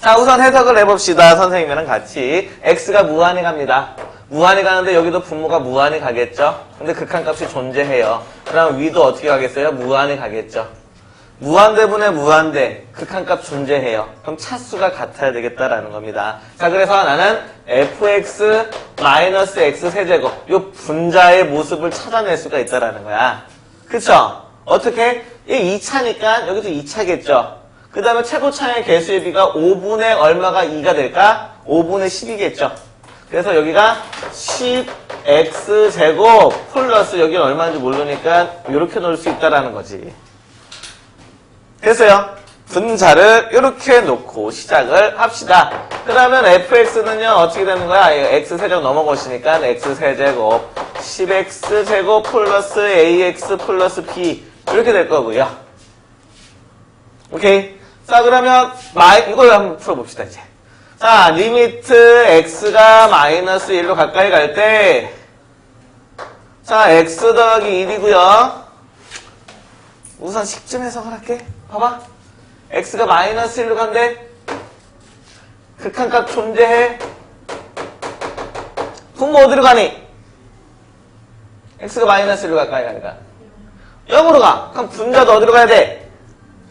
자, 우선 해석을 해봅시다. 선생님이랑 같이. x가 무한히 갑니다. 무한히 가는데 여기도 분모가 무한히 가겠죠? 근데 극한값이 존재해요. 그럼 위도 어떻게 가겠어요? 무한히 가겠죠? 무한대분의 무한대, 극한값 존재해요. 그럼 차수가 같아야 되겠다라는 겁니다. 자, 그래서 나는 fx 마이너스 x 세제곱, 요 분자의 모습을 찾아낼 수가 있다라는 거야. 그쵸? 어떻게? 이 2차니까 여기도 2차겠죠? 그 다음에 최고차의 개수의 비가 5분의 얼마가 2가 될까? 5분의 10이겠죠? 그래서 여기가 10x제곱 플러스 여기는 얼마인지 모르니까 이렇게 넣을 수 있다라는 거지. 됐어요. 분자를 이렇게 놓고 시작을 합시다. 그러면 fx는요 어떻게 되는 거야? x 세제곱 넘어가시니까 x 세제곱 10x 제곱 플러스 ax 플러스 b 이렇게 될 거고요. 오케이. 자 그러면 마이 이걸 한번 풀어봅시다 이제. 자 리미트 x가 마이너스 1로 가까이 갈 때. 자 x 더하기 1이고요. 우선 10점 해석을 할게. 봐봐. x가 마이너스 1로 간대. 극한값 존재해. 분모 어디로 가니? x가 마이너스 1로 가까이 가니까. 0으로 가. 그럼 분자도 어디로 가야 돼?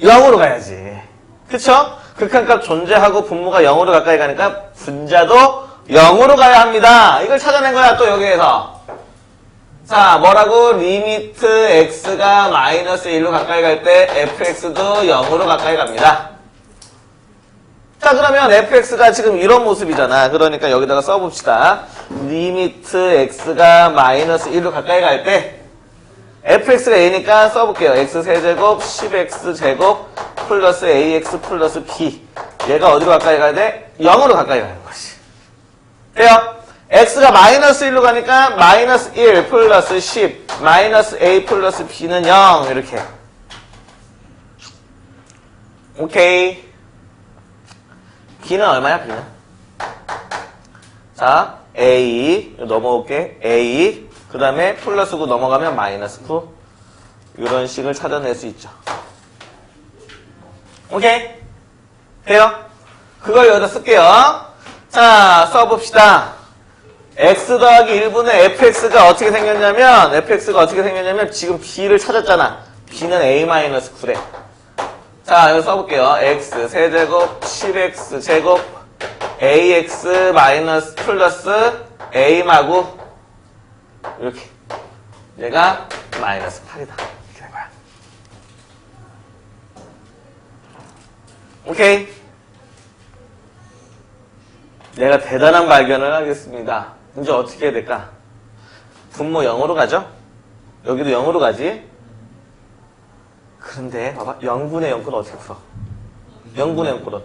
0으로 가야지. 그쵸? 극한값 존재하고 분모가 0으로 가까이 가니까 분자도 0으로 가야 합니다. 이걸 찾아낸 거야, 또 여기에서. 자, 뭐라고? 리미트 x가 마이너스 1로 가까이 갈 때 fx도 0으로 가까이 갑니다. 자, 그러면 fx가 지금 이런 모습이잖아. 그러니까 여기다가 써봅시다. 리미트 x가 마이너스 1로 가까이 갈 때 fx가 a니까 써볼게요. x 세제곱 10x 제곱 플러스 ax 플러스 b. 얘가 어디로 가까이 가야 돼? 0으로 가까이 가는 것이. 돼요? x가 마이너스 1로 가니까 마이너스 1 플러스 10 마이너스 a 플러스 b는 0 이렇게 오케이. B는 얼마야 b는? 자 a. 넘어올게. A. 그 다음에 플러스 9 넘어가면 마이너스 9 이런 식을 찾아낼 수 있죠 오케이? 돼요? 그걸 여기다 쓸게요. 자 써봅시다. X 더하기 1분의 fx가 어떻게 생겼냐면 fx가 어떻게 생겼냐면 지금 b를 찾았잖아. B는 a-9래. 자 여기 써볼게요. X 세제곱 10x 제곱 ax 마이너스 플러스 a마구 이렇게. 얘가 마이너스 8이다. 이렇게 된 거야 오케이 내가 대단한 발견을 하겠습니다. 이제 어떻게 해야 될까? 분모 0으로 가죠? 여기도 0으로 가지? 그런데 봐봐 0분의 0꼴 어떻게 풀어? 0분의 0꼴은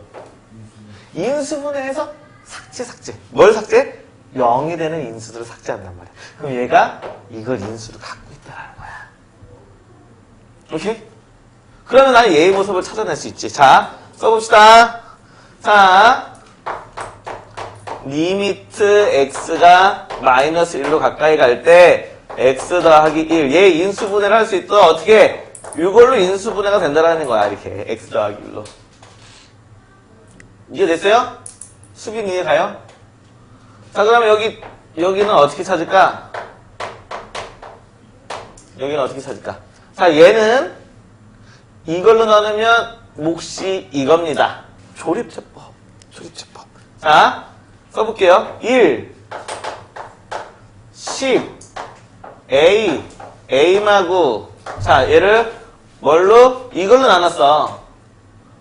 인수분해 해서 삭제 삭제 뭘 삭제? 0이 되는 인수들을 삭제한단 말이야 그럼 얘가 이걸 인수로 갖고 있다는 거야 오케이? 그러면 나는 얘의 모습을 찾아낼 수 있지 자 써봅시다 자 리미트 x가 마이너스 1로 가까이 갈 때 x 더하기 1. 얘 인수분해를 할 수 있어. 어떻게? 이걸로 인수분해가 된다라는 거야. 이렇게. x 더하기 1로. 이해 됐어요? 수빈 이해 가요? 자, 그러면 여기, 여기는 어떻게 찾을까? 여기는 어떻게 찾을까? 자, 얘는 이걸로 나누면 몫이 이겁니다. 조립제법. 조립제법. 자, 써볼게요. 1, 10, A, A마구. 자, 얘를 뭘로? 이걸로 나눴어.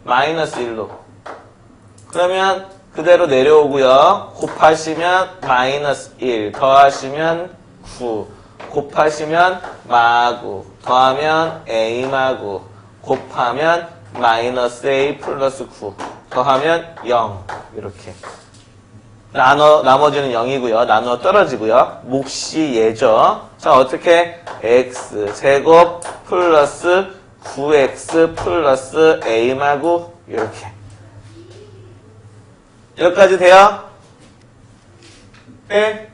마이너스 1로. 그러면 그대로 내려오고요. 곱하시면 마이너스 1, 더하시면 9, 곱하시면 마구, 더하면 A마구, 곱하면 마이너스 A 플러스 9, 더하면 0. 이렇게. 나눠, 나머지는 0이고요. 나누어 떨어지고요. 몫이 얘죠. 자, 어떻게? x 제곱 플러스 9x 플러스 a마구 이렇게. 여기까지 돼요? 네?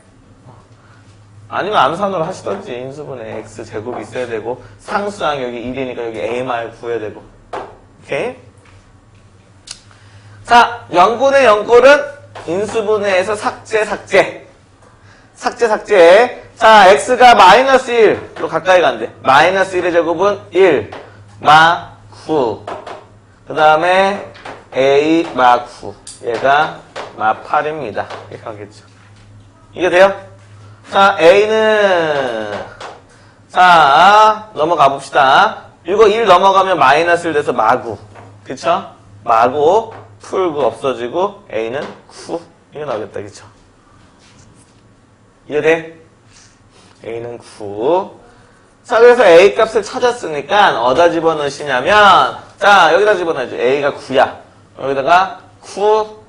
아니면 암산으로 하시던지 인수분해 x 제곱이 있어야 되고 상수항 여기 1이니까 여기 a 말 구해야 되고 자, 0분의 0꼴은 인수분해에서 삭제, 삭제. 삭제, 삭제. 자, x가 마이너스 1로 가까이 간대. 마이너스 1의 제곱은 1, 마, 9. 그 다음에 a, 마, 9. 얘가 마, 8입니다. 이렇게 하겠죠. 이게 돼요? 자, a는, 자, 넘어가 봅시다. 이거 1 넘어가면 마이너스 1 돼서 마구. 그쵸? 마구, 풀고 없어지고, a는 9. 이게 나오겠다. 그쵸? 이해돼? a는 9. 자, 그래서 a 값을 찾았으니까 어디다 집어넣으시냐면, 자, 여기다 집어넣어야죠. a가 9야. 여기다가 9,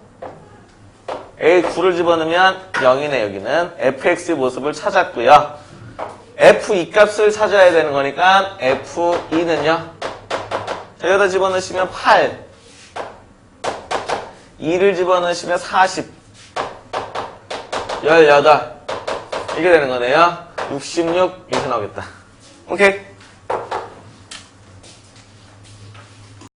a 9를 집어넣으면 0이네, 여기는. fx의 모습을 찾았고요. F2 값을 찾아야 되는 거니까 f2는요. 자, 여기다 집어넣으시면 8. 2를 집어넣으시면 40. 18. 이게 되는 거네요. 66 이렇게 나오겠다. 오케이.